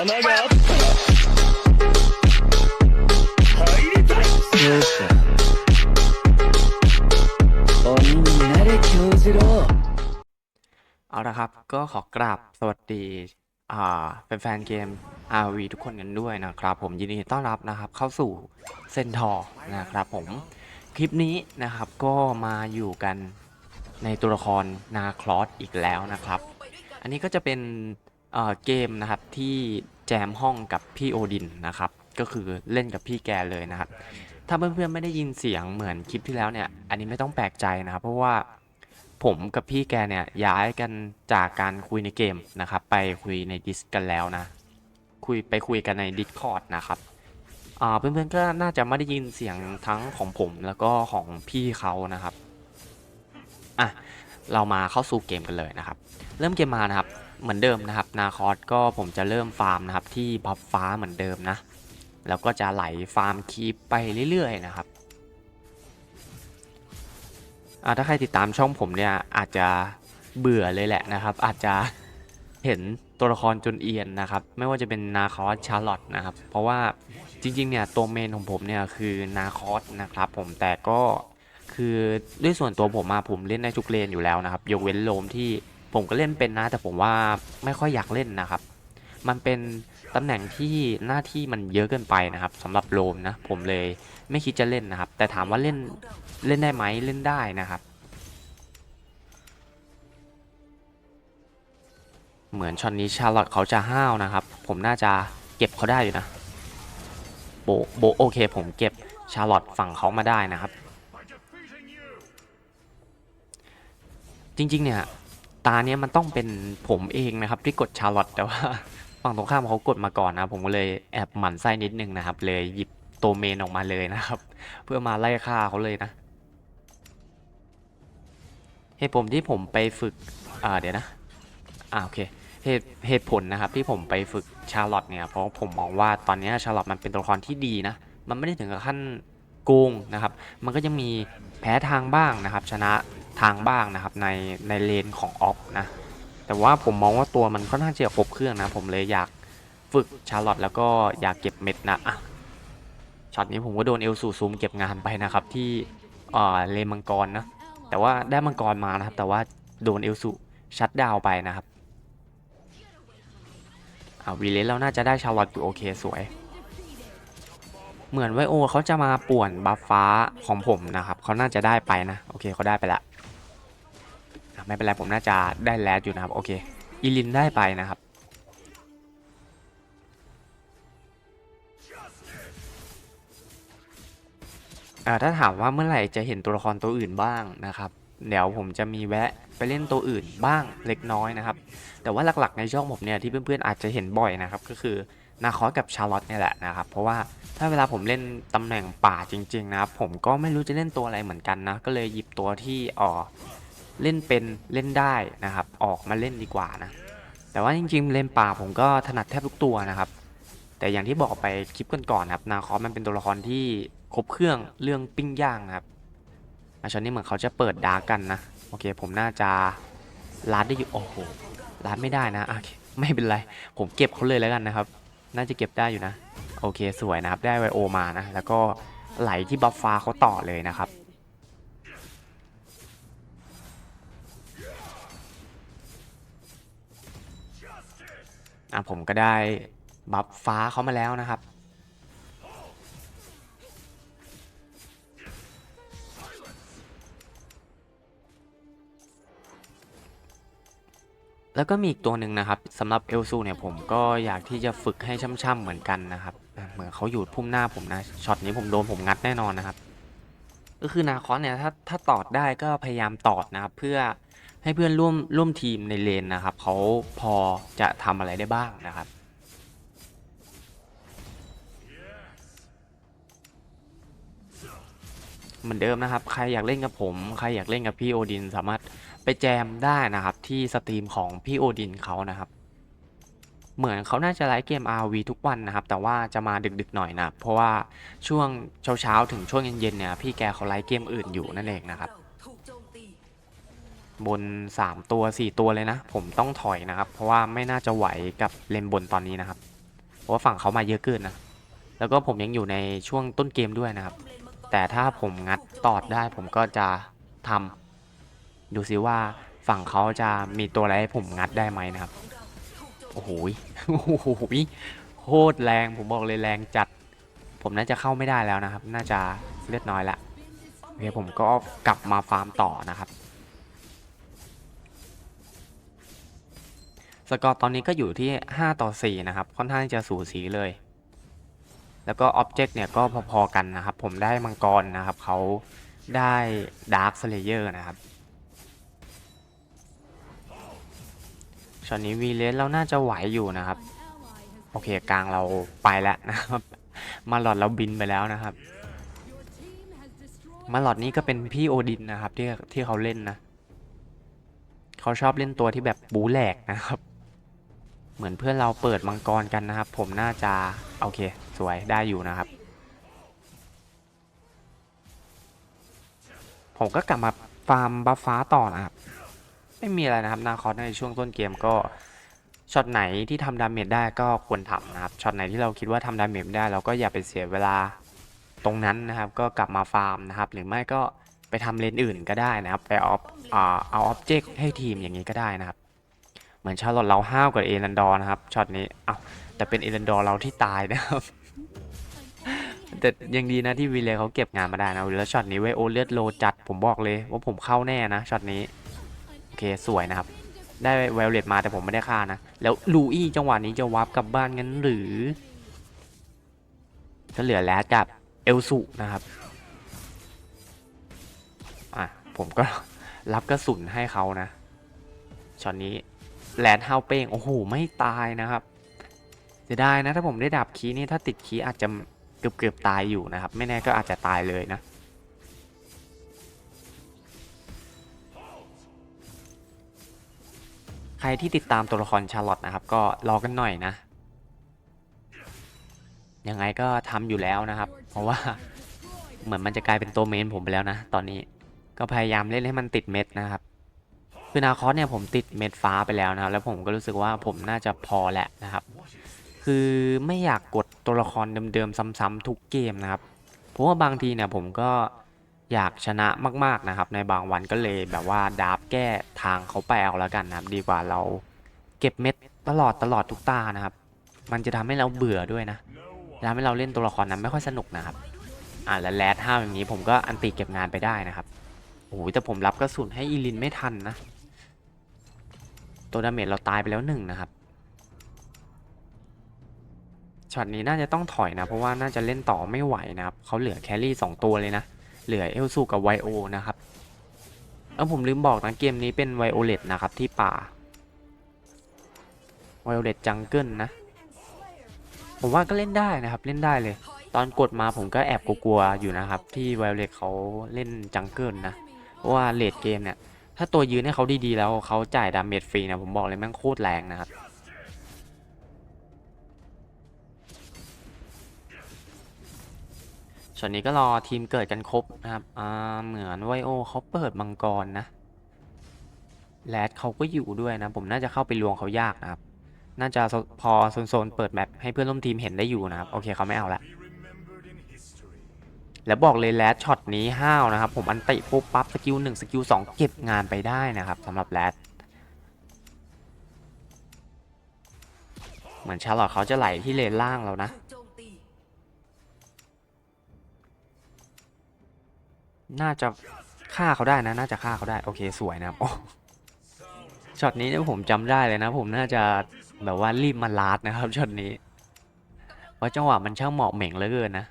穴があった入りたいそうか鬼になれ京次郎 เอาละครับ ก็ขอกราบสวัสดีอ่าแฟนๆเกม RV ทุกคนกันด้วยนะครับ ผมยินดีต้อนรับนะครับ เข้าสู่เซนทอร์นะครับผมคลิปนี้นะครับก็มาอยู่กันในตัวละครนาคลอสอีกแล้วนะครับ อันนี้ก็จะเป็น เกมนะครับที่แจมห้องกับพี่โอดินนะครับ ก็คือเล่นกับพี่แกเลยนะครับ ถ้าเพื่อนๆไม่ได้ยินเสียงเหมือนคลิปที่แล้วเนี่ย อันนี้ไม่ต้องแปลกใจนะครับ เพราะว่าผมกับพี่แกเนี่ยย้ายกันจากการคุยในเกมนะครับ ไปคุยในดิสกันแล้วนะ คุยไปคุยกันใน Discord นะครับเพื่อนๆก็น่าจะไม่ได้ยินเสียงทั้งของผมแล้วก็ของพี่เขานะครับอะเรามาเข้าสู่เกมกันเลยนะครับ เริ่มเกมมานะครับ เหมือนเดิมนะครับนาคอสก็ผมจะเริ่มฟาร์มนะครับที่บัฟฟ้าเหมือนเดิมนะ แล้วก็จะไหลฟาร์มคีปไปเรื่อยๆนะครับอ่าถ้าใครติดตามช่องผมเนี่ยอาจจะเบื่อเลยแหละนะครับ อาจจะเห็นตัวละครจนเอียนนะครับ ไม่ว่าจะเป็นนาคอสชาร์ลอตนะครับ เพราะว่าจริงๆเนี่ยตัวเมนของผมเนี่ยคือนาคอสนะครับผมแต่ก็คือด้วยส่วนตัวผมมาผมเล่นได้ทุกเลนอยู่แล้วนะครับ ยกเว้นโลมที่ ผมก็เล่นเป็นนะ แต่ผมว่าไม่ค่อยอยากเล่นนะครับ มันเป็นตำแหน่งที่หน้าที่มันเยอะเกินไปนะครับสำหรับโลมนะ ผมเลยไม่คิดจะเล่นนะครับ แต่ถามว่าเล่นเล่นได้ไหมเล่นได้นะครับ เหมือนช็อตนี้ชาร์ลอตเขาจะห้าวนะครับ ผมน่าจะเก็บเขาได้อยู่นะโบโบโอเค ผมเก็บชาร์ลอตฝั่งเขามาได้นะครับ จริงๆเนี่ย ตาเนี้ยมันต้องเป็นผมเองนะครับที่กดชาร์ลอตแต่ว่าฝั่งตรงข้ามเขากดมาก่อนนะ ผมก็เลยแอบหมั่นไส้นิดนึงนะครับ เลยหยิบตัวเมนออกมาเลยนะครับ เพื่อมาไล่ฆ่าเขาเลยนะเหตุผมที่ผมไปฝึกอ่าเดี๋ยวนะอ่าโอเคเหตุเหตุผลนะครับที่ผมไปฝึกชาร์ลอตเนี่ยเพราะผมมองว่าตอนนี้ชาร์ลอตมันเป็นตัวละครที่ดีนะ มันไม่ได้ถึงกับขั้นโกงนะครับ มันก็จะมีแพ้ทางบ้างนะครับ ชนะ ทางบ้างนะครับในในเลนของออฟนะแต่ว่าผมมองว่าตัวมันค่อนข้างจะครบเครื่องนะผมเลยอยากฝึกชาร์ลอตแล้วก็อยากเก็บเม็ดนะอะช็อตนี้ผมก็โดนเอลสูซูมเก็บงานไปนะครับที่เอ่อเลนมังกรนะแต่ว่าได้มังกรมานะครับ แต่ว่าโดนเอลสูชัดดาวไปนะครับอ่าวีเลสเราน่าจะได้ชาร์ลอตอยู่โอเคสวย เหมือนไวโอเขาจะมาป่วนบัฟฟ้าของผมนะครับเขาน่าจะได้ไปนะโอเคเขาได้ไปแล้วอะ ไม่เป็นไรผมน่าจะได้แลดอยู่นะครับโอเคอีลินได้ไปนะครับอ่าถ้าถามว่าเมื่อไหร่จะเห็นตัวละครตัวอื่นบ้างนะครับ เดี๋ยวผมจะมีแวะไปเล่นตัวอื่นบ้างเล็กน้อยนะครับ แต่ว่าหลักๆในช่องผมเนี่ยที่เพื่อนๆอาจจะเห็นบ่อยนะครับ ก็คือนาคอสกับชาร์ลอตเนี่ยแหละนะครับ เพราะว่าถ้าเวลาผมเล่นตำแหน่งป่าจริง ๆ นะครับ ผมก็ไม่รู้จะเล่นตัวอะไรเหมือนกันนะ ก็เลยหยิบตัวที่อ๋อ เล่นเป็นเล่นได้นะครับ ออกมาเล่นดีกว่านะ แต่ว่าจริงๆ เล่นป่าผมก็ถนัดแทบทุกตัวนะครับ แต่อย่างที่บอกไปคลิปก่อนๆนะครับ นาคอสมันเป็นตัวละครที่ครบเครื่องเรื่องปิ้งย่างนะครับอาชอนนี้เหมือนเขาจะเปิดดาร์กกันนะ โอเค ผมน่าจะลัดได้อยู่ โอ้โหลัดไม่ได้นะโอเคไม่เป็นไร ผมเก็บเขาเลยแล้วกันนะครับ น่าจะเก็บได้อยู่นะ โอเค สวยนะครับ ได้ไวโอมานะ แล้วก็ไหลที่บัฟฟ้าเขาต่อเลยนะครับ อะผมก็ได้บัฟฟ้าเขามาแล้วนะครับ แล้วก็มีอีกตัวหนึ่งนะครับสำหรับเอลซูเนี่ยผมก็อยากที่จะฝึกให้ช่ำๆเหมือนกันนะครับ เหมือนเขาอยู่พุ่มหน้าผมนะช็อตนี้ผมโดนผมงัดแน่นอนนะครับ ก็คือนาคอนเนี่ยถ้าถ้าตอดได้ก็พยายามตอดนะครับเพื่อ ให้เพื่อนร่วมร่วมทีมในเลนนะครับเขาพอจะทำอะไรได้บ้างนะครับเหมือนเดิมนะครับ ใครอยากเล่นกับผม ใครอยากเล่นกับพี่โอดินสามารถไปแจมได้นะครับที่สตรีมของพี่โอดินเขานะครับ เหมือนเขาน่าจะไลฟ์เกม RV ทุกวันนะครับ แต่ว่าจะมาดึกๆหน่อยนะเพราะว่าช่วงเช้าๆถึงช่วงเย็นๆเนี่ยพี่แกเขาไลฟ์เกมอื่นอยู่นั่นเองนะครับ บน 3 ตัว 4 ตัวเลยนะ ผมต้องถอยนะครับ เพราะว่าไม่น่าจะไหวกับเลนบนตอนนี้นะครับ เพราะว่าฝั่งเขามาเยอะเกินนะ แล้วก็ผมยังอยู่ในช่วงต้นเกมด้วยนะครับ แต่ถ้าผมงัดตอดได้ผมก็จะทำดูซิว่าฝั่งเขาจะมีตัวอะไรให้ผมงัดได้ไหมนะครับ โอ้โหโอ้โหโคตรแรงผมบอกเลยแรงจัด ผมน่าจะเข้าไม่ได้แล้วนะครับ น่าจะเลือดน้อยละโอเคผมก็กลับมาฟาร์มต่อนะครับ สกอร์ตอนนี้ก็อยู่ที่ 5 ต่อ 4 นะครับ ค่อนข้างจะสูสีเลย แล้วก็อ็อบเจกต์เนี่ยก็พอๆกันนะครับ ผมได้มังกรนะครับเขาได้ดาร์คสเลเยอร์นะครับช็อตนี้วีเลสเราน่าจะไหวอยู่นะครับ โอเคกลางเราไปแล้วนะครับ มาหลอดเราบินไปแล้วนะครับ มาหลอดนี้ก็เป็นพี่โอดินนะครับที่ที่เขาเล่นนะ เขาชอบเล่นตัวที่แบบบูแหลกนะครับ เหมือนเพื่อนเราเปิดมังกรกันนะครับ ผมน่าจะโอเค สวยได้อยู่นะครับ ผมก็กลับมาฟาร์มบัฟฟ้าต่อนะครับ ไม่มีอะไรนะครับนาคอสในช่วงต้นเกมก็ช็อตไหนที่ทำดาเมจได้ก็ควรทำนะครับช็อตไหนที่เราคิดว่าทำดาเมจได้ เราก็อย่าไปเสียเวลาตรงนั้นนะครับ ก็กลับมาฟาร์มนะครับ หรือไม่ก็ไปทำเลนอื่นก็ได้นะครับ ไปเอาอ่าเอาออบเจกต์ให้ทีมอย่างนี้ก็ได้นะครับ เหมือนชาลอตเราห้าวกับเอรันดอร์นะครับช็อตนี้เอ้าแต่เป็นเอรันดอร์เราที่ตายนะครับ แต่ยังดีนะที่วีเลเขาเก็บงานมาได้นะแล้วช็อตนี้ไวโอเลือดโลจัดผมบอกเลยว่าผมเข้าแน่นะช็อตนี้โอเคสวยนะครับ ได้ไวโอเลตมาแต่ผมไม่ได้ฆ่านะ แล้วลูอี้จังหวะนี้จะวาร์ปกลับบ้านงั้นหรือก็เหลือแลดกับเอลสุนะครับอะผมก็รับกระสุนให้เขานะช็อตนี้ แลดเฮาเป้งโอ้โหไม่ตายนะครับเสียดายนะถ้าผมได้ดับคีนี่ถ้าติดคีอาจจะเกือบเกือบตายอยู่นะครับ ไม่แน่ก็อาจจะตายเลยนะ ใครที่ติดตามตัวละครชาร์ลอตนะครับ ก็รอกันหน่อยนะ ยังไงก็ทำอยู่แล้วนะครับ เพราะว่าเหมือนมันจะกลายเป็นตัวเมนผมไปแล้วนะ ตอนนี้ก็พยายามเล่นให้มันติดเม็ดนะครับ คือนาคอสเนี่ยผมติดเม็ดฟ้าไปแล้วนะครับ แล้วผมก็รู้สึกว่าผมน่าจะพอแหละนะครับ คือไม่อยากกดตัวละครเดิมๆซ้ำๆทุกเกมนะครับ เพราะว่าบางทีเนี่ยผมก็อยากชนะมากๆนะครับ ในบางวันก็เลยแบบว่าดับแก้ทางเขาไปเอาแล้วกันนะครับดีกว่าเราเก็บเม็ดตลอดตลอดทุกตานะครับ มันจะทำให้เราเบื่อด้วยนะทำให้เราเล่นตัวละครนั้นไม่ค่อยสนุกนะครับอ่าแล้วแรดห้าอย่างนี้ผมก็อันติเก็บงานไปได้นะครับโอ้โหแต่ผมรับกระสุนให้อีลินไม่ทันนะ ตัวดาเมจเราตายไปแล้วหนึ่งนะครับช็อตนี้น่าจะต้องถอยนะ เพราะว่าน่าจะเล่นต่อไม่ไหวนะครับเขาเหลือแครี่2ตัวเลยนะ เหลือเอลซูกับไวโอนะครับเออผมลืมบอกนะเกมนี้เป็นไวโอเลตนะครับที่ป่าไวโอเลตจังเกิลนะ ผมว่าก็เล่นได้นะครับเล่นได้เลย ตอนกดมาผมก็แอบกลัวๆอยู่นะครับ ที่ไวโอเลตเขาเล่นจังเกิลนะ เพราะว่าเลดเกมเนี่ย ถ้าตัวยืนให้เขาดีๆแล้วเขาจ่ายดาเมจฟรีนะผมบอกเลยแม่งโคตรแรงนะครับส่วนนี้ก็รอทีมเกิดกันครบนะครับอ่าเหมือนไวโอเขาเปิดมังกรนะแรดเขาก็อยู่ด้วยนะ ผมน่าจะเข้าไปลวงเขายากนะครับ น่าจะพอโซนๆเปิดแมปให้เพื่อนร่วมทีมเห็นได้อยู่นะครับ โอเคเขาไม่เอาละ แล้วบอกเลยแรดช็อตนี้ห้าวนะครับ ผมอันติปุ๊บปั๊บสกิลหนึ่งสกิลสองเก็บงานไปได้นะครับสำหรับแรดเหมือนชาลอตเขาจะไหลที่เลนล่างแล้วนะ น่าจะฆ่าเขาได้นะ น่าจะฆ่าเขาได้ โอเคสวยนะครับโอ้ช็อตนี้เนี่ยผมจำได้เลยนะ ผมน่าจะแบบว่ารีบมาลาดนะครับช็อตนี้ เพราะจังหวะมันช่างเหมาะเหม่งเหลือเกินนะ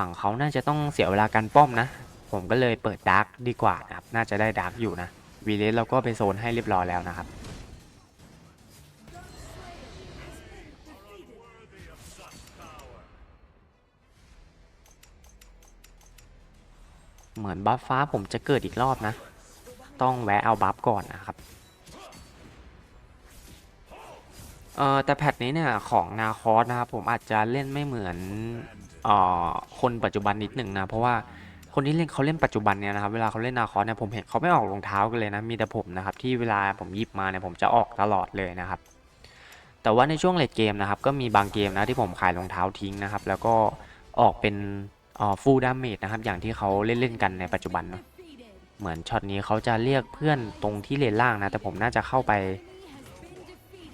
ฝั่งเขาน่าจะต้องเสียเวลาการป้อมนะ ผมก็เลยเปิดดาร์กดีกว่านะครับ น่าจะได้ดาร์กอยู่นะวีเลสเราก็ไปโซนให้เรียบร้อยแล้วนะครับเหมือนบัฟฟ้าผมจะเกิดอีกรอบนะ ต้องแวะเอาบัฟก่อนนะครับ เออแต่แพทนี้เนี่ยของนาคอสนะครับผมอาจจะเล่นไม่เหมือนเอ่อคนปัจจุบันนิดหนึ่งนะเพราะว่าคนที่เล่นเขาเล่นปัจจุบันเนี่ยนะครับเวลาเขาเล่นนาคอสเนี่ยผมเห็นเขาไม่ออกรองเท้ากันเลยนะมีแต่ผมนะครับที่เวลาผมหยิบมาเนี่ยผมจะออกตลอดเลยนะครับ แต่ว่าในช่วงเลดเกมนะครับก็มีบางเกมนะที่ผมขายรองเท้าทิ้งนะครับแล้วก็ออกเป็นฟูลดาเมจนะครับอย่างที่เขาเล่นๆกันในปัจจุบันเนอะเหมือนช็อตนี้เขาจะเรียกเพื่อนตรงที่เลนล่างนะแต่ผมน่าจะเข้าไป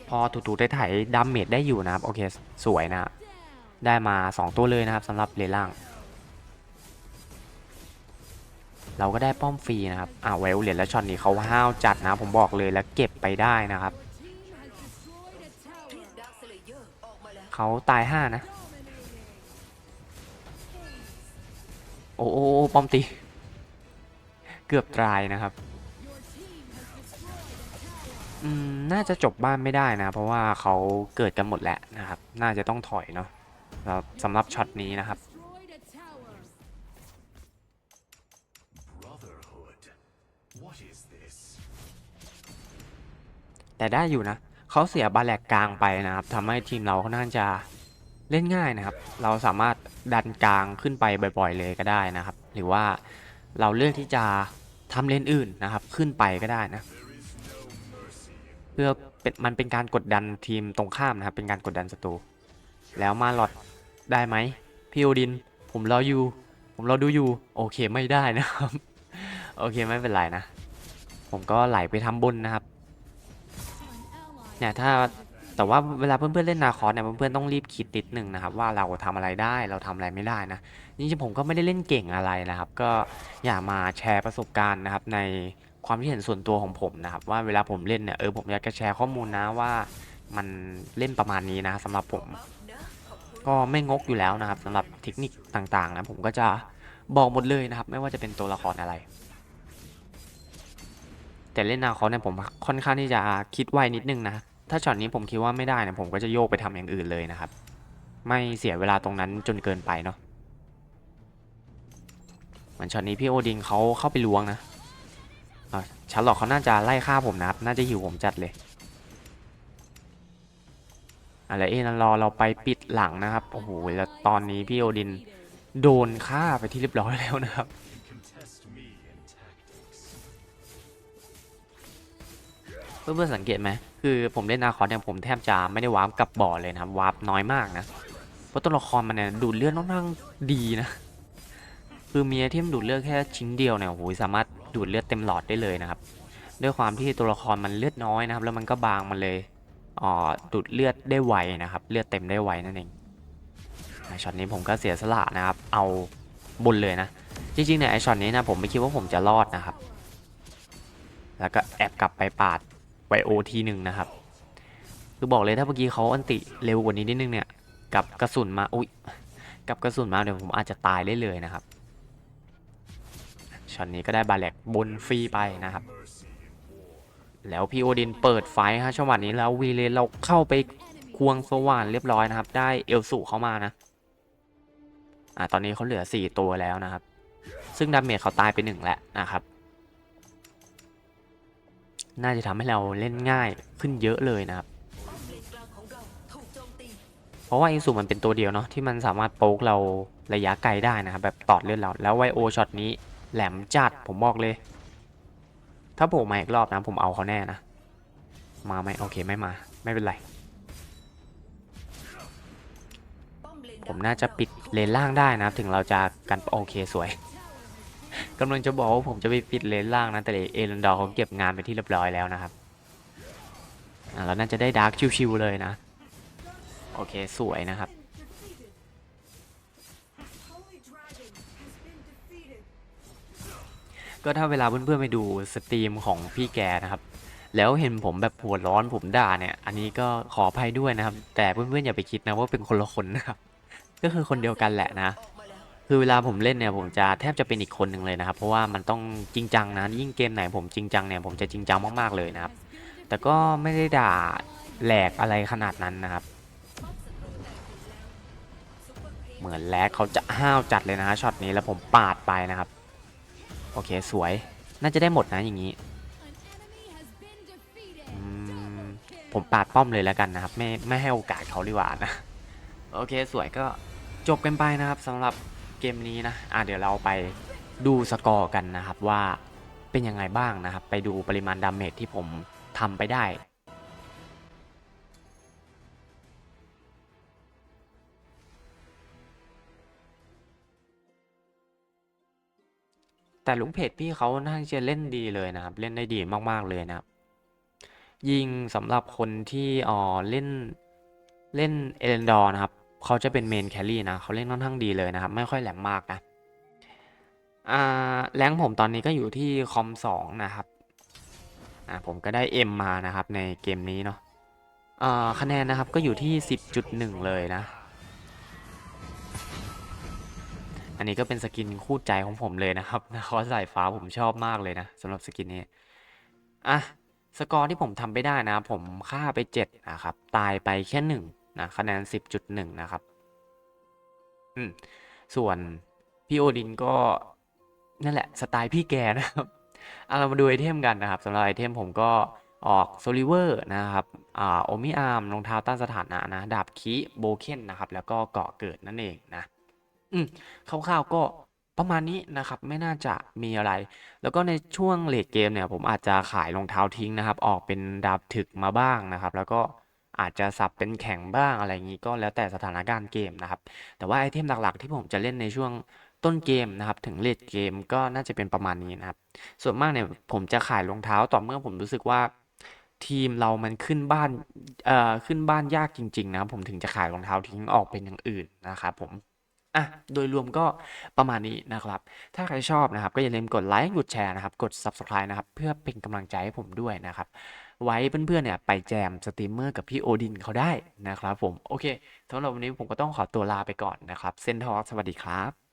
พอถูๆได้ไถ่ายดาเมจได้อยู่นะครับ โอเค สวยนะได้มา 2 ตัวเลยนะครับสำหรับเลนล่าง เราก็ได้ป้อมฟรีนะครับอ่าเวลเหรียญแล้วช็อตนี้เขาห้าวจัดนะ ผมบอกเลยแล้วเก็บไปได้นะครับเขาตายห้านะ โอ้โอ้โอป้อมตี เกือบตายนะครับ น่าจะจบบ้านไม่ได้นะ เพราะว่าเขาเกิดกันหมดแล้วนะครับ น่าจะต้องถอยเนาะแล้วสำหรับช็อตนี้นะครับ Brotherhood. What is this? แต่ได้อยู่นะเขาเสียบาแลกกลางไปนะครับทำให้ทีมเราค่อนข้างจะเล่นง่ายนะครับ เราสามารถดันกลางขึ้นไปบ่อยๆเลยก็ได้นะครับ หรือว่าเราเลือกที่จะทำเลนอื่นนะครับ ขึ้นไปก็ได้นะเพื่อเป็นมันเป็นการกดดันทีมตรงข้ามนะครับ เป็นการกดดันศัตรู แล้วมาหลอดได้ไหมพี่โอดิน ผมรออยู่ ผมรอดูอยู่ โอเคไม่ได้นะครับ โอเคไม่เป็นไรนะ ผมก็ไหลไปทำบุญนะครับ เนี่ยถ้าแต่ว่าเวลาเพื่อนๆเล่นนาคอสเนี่ยเพื่อนๆต้องรีบคิดนิดนึงนะครับ ว่าเราทำอะไรได้เราทำอะไรไม่ได้นะจริงๆผมก็ไม่ได้เล่นเก่งอะไรนะครับ ก็อย่ามาแชร์ประสบการณ์นะครับใน ความคิดเห็นส่วนตัวของผมนะครับ ว่าเวลาผมเล่นเนี่ยเออผมอยากจะแชร์ข้อมูลนะว่ามันเล่นประมาณนี้นะสำหรับผม ก็ไม่งกอยู่แล้วนะครับสำหรับเทคนิคต่างๆ นะผมก็จะบอกหมดเลยนะครับ ไม่ว่าจะเป็นตัวละครอะไร แต่เล่นนาคอเนี่ยผมค่อนข้างที่จะคิดไวนิดนึงนะถ้าช็อตนี้ผมคิดว่าไม่ได้เนี่ยผมก็จะโยกไปทำอย่างอื่นเลยนะครับ ไม่เสียเวลาตรงนั้นจนเกินไปเนาะเหมือนช็อตนี้พี่โอดินเขาเข้าไปล้วงนะ ชันหลอกเขาน่าจะไล่ฆ่าผมนะครับ น่าจะหิวผมจัดเลยอะไรเอ็นรอเราไปปิดหลังนะครับ โอ้โห แล้วตอนนี้พี่โอดินโดนฆ่าไปที่เรียบร้อยแล้วนะครับ เพื่อนๆสังเกตไหม คือผมเล่นนาคอสเนี่ยผมแทบจะไม่ได้วาร์ปกับบ่อเลยนะครับ วาร์ปน้อยมากนะ เพราะตัวละครมันเนี่ยดูดเลือดค่อนข้างดีนะ คือมีไอเทมดูดเลือดแค่ชิ้นเดียวเนี่ยโอ้โหสามารถดูดเลือดเต็มหลอดได้เลยนะครับ ด้วยความที่ตัวละครมันเลือดน้อยนะครับ แล้วมันก็บางมันเลยอ่อดูดเลือดได้ไวนะครับ เลือดเต็มได้ไวนั่นเองในช็อตนี้ผมก็เสียสละนะครับ เอาบนเลยนะ จริงๆเนี่ยไอช็อตนี้นะผมไม่คิดว่าผมจะรอดนะครับ แล้วก็แอบกลับไปปาดไวโอทีหนึ่งนะครับ คือบอกเลยถ้าเมื่อกี้เขาอันติเร็วกว่านี้นิดนึงเนี่ย กับกระสุนมา อุ้ย กับกระสุนมาเดี๋ยวผมอาจจะตายได้เลยนะครับ ช็อตนี้ก็ได้บาแลกบนฟรีไปนะครับ แล้วพี่โอดินเปิดไฟฮะจังหวะนี้แล้ววีเลนเราเข้าไปควงสว่านเรียบร้อยนะครับ ได้เอลสูเข้ามานะ อ่าตอนนี้เขาเหลือ 4 ตัวแล้วนะครับ ซึ่งดาเมจเขาตายไปหนึ่งแล้วนะครับ น่าจะทำให้เราเล่นง่ายขึ้นเยอะเลยนะครับเพราะว่าอิงสูมันเป็นตัวเดียวเนาะที่มันสามารถโป๊กเราระยะไกลได้นะครับแบบตอดเลือดเราแล้วไวโอช็อตนี้ แหลมจัดผมบอกเลย ถ้าโผล่มาอีกรอบนะผมเอาเขาแน่นะ มาไหมโอเคไม่มา ไม่เป็นไร ผมน่าจะปิดเลนล่างได้นะถึงเราจะกันโอเคสวยกำลังจะบอกว่าผมจะไปปิดเลนล่างนะแต่เอรันดอร์เขาเก็บงานไปที่เรียบร้อยแล้วนะครับเราน่าจะได้ดาร์กชิวๆเลยนะ โอเคสวยนะครับ ก็ถ้าเวลาเพื่อนๆไปดูสตรีมของพี่แกนะครับ แล้วเห็นผมแบบหัวร้อนผมด่าเนี่ย อันนี้ก็ขออภัยด้วยนะครับ แต่เพื่อนๆอย่าไปคิดนะว่าเป็นคนละคนนะครับ ก็คือคนเดียวกันแหละนะ คือเวลาผมเล่นเนี่ยผมจะแทบจะเป็นอีกคนหนึ่งเลยนะครับ เพราะว่ามันต้องจริงจังนะ ยิ่งเกมไหนผมจริงจังเนี่ยผมจะจริงจังมากๆเลยนะครับ แต่ก็ไม่ได้ด่าแหลกอะไรขนาดนั้นนะครับ เหมือนแลกเขาจะห้าวจัดเลยนะช็อตนี้แล้วผมปาดไปนะครับ โอเคสวย น่าจะได้หมดนะอย่างนี้ ผมปาดป้อมเลยแล้วกันนะครับ ไม่ไม่ให้โอกาสเขาดีกว่านะ โอเคสวยก็จบกันไปนะครับสำหรับเกมนี้นะ อะเดี๋ยวเราไปดูสกอร์กันนะครับว่าเป็นยังไงบ้างนะครับ ไปดูปริมาณดาเมจที่ผมทำไปได้ แต่ลุงเพจพี่เขาน่าจะเล่นดีเลยนะครับ เล่นได้ดีมากๆเลยนะครับ ยิงสำหรับคนที่อ๋อเล่นเล่นเอเลนดอร์นะครับเขาจะเป็นเมนแครี่นะเขาเล่นค่อนข้างดีเลยนะครับ ไม่ค่อยแหลมมากนะอ่าแรงผมตอนนี้ก็อยู่ที่คอมสองนะครับอ่าผมก็ได้ M มานะครับในเกมนี้เนาะอ่าคะแนนนะครับก็อยู่ที่ 10.1 เลยนะ อันนี้ก็เป็นสกินคู่ใจของผมเลยนะครับนะคอสายฟ้าผมชอบมากเลยนะสำหรับสกินนี้ อะ สกอร์ที่ผมทำไปได้นะ ผมฆ่าไป 7 นะครับ ตายไปแค่1นะคะแนน 10.1 นะครับ อืม ส่วนพี่โอดินก็นั่นแหละ สไตล์พี่แกนะครับเอาเรามาดูไอเทมกันนะครับสำหรับไอเทมผมก็ออกโซลิเวอร์นะครับอ่าโอมิอาร์มรองเท้าต้านสถานะนะ ดาบคีโบเคนนะครับ แล้วก็เกาะเกิดนั่นเองนะ อืมคร่าวๆก็ประมาณนี้นะครับ ไม่น่าจะมีอะไร แล้วก็ในช่วงเลทเกมเนี่ย ผมอาจจะขายรองเท้าทิ้งนะครับ ออกเป็นดาบถึกมาบ้างนะครับ แล้วก็อาจจะสับเป็นแข็งบ้างอะไรอย่างนี้ก็แล้วแต่สถานการณ์เกมนะครับ แต่ว่าไอเทมหลักๆ ที่ผมจะเล่นในช่วงต้นเกมนะครับถึงเลทเกมก็น่าจะเป็นประมาณนี้นะครับ ส่วนมากเนี่ยผมจะขายรองเท้าต่อเมื่อผมรู้สึกว่า ทีมเรามันขึ้นบ้านเอ่อขึ้นบ้านยากจริง ๆ นะครับผมถึงจะขายรองเท้าทิ้งออกเป็นอย่างอื่นนะครับผม อะโดยรวมก็ประมาณนี้นะครับ ถ้าใครชอบนะครับ ก็อย่าลืมกดไลค์กดแชร์นะครับ กด Subscribe นะครับ เพื่อเป็นกำลังใจให้ผมด้วยนะครับ ไว้เพื่อนๆเนี่ยไปแจมสตรีมเมอร์กับพี่โอดินเขาได้นะครับผม โอเคสำหรับวันนี้ผมก็ต้องขอตัวลาไปก่อนนะครับเซนทอสสวัสดีครับ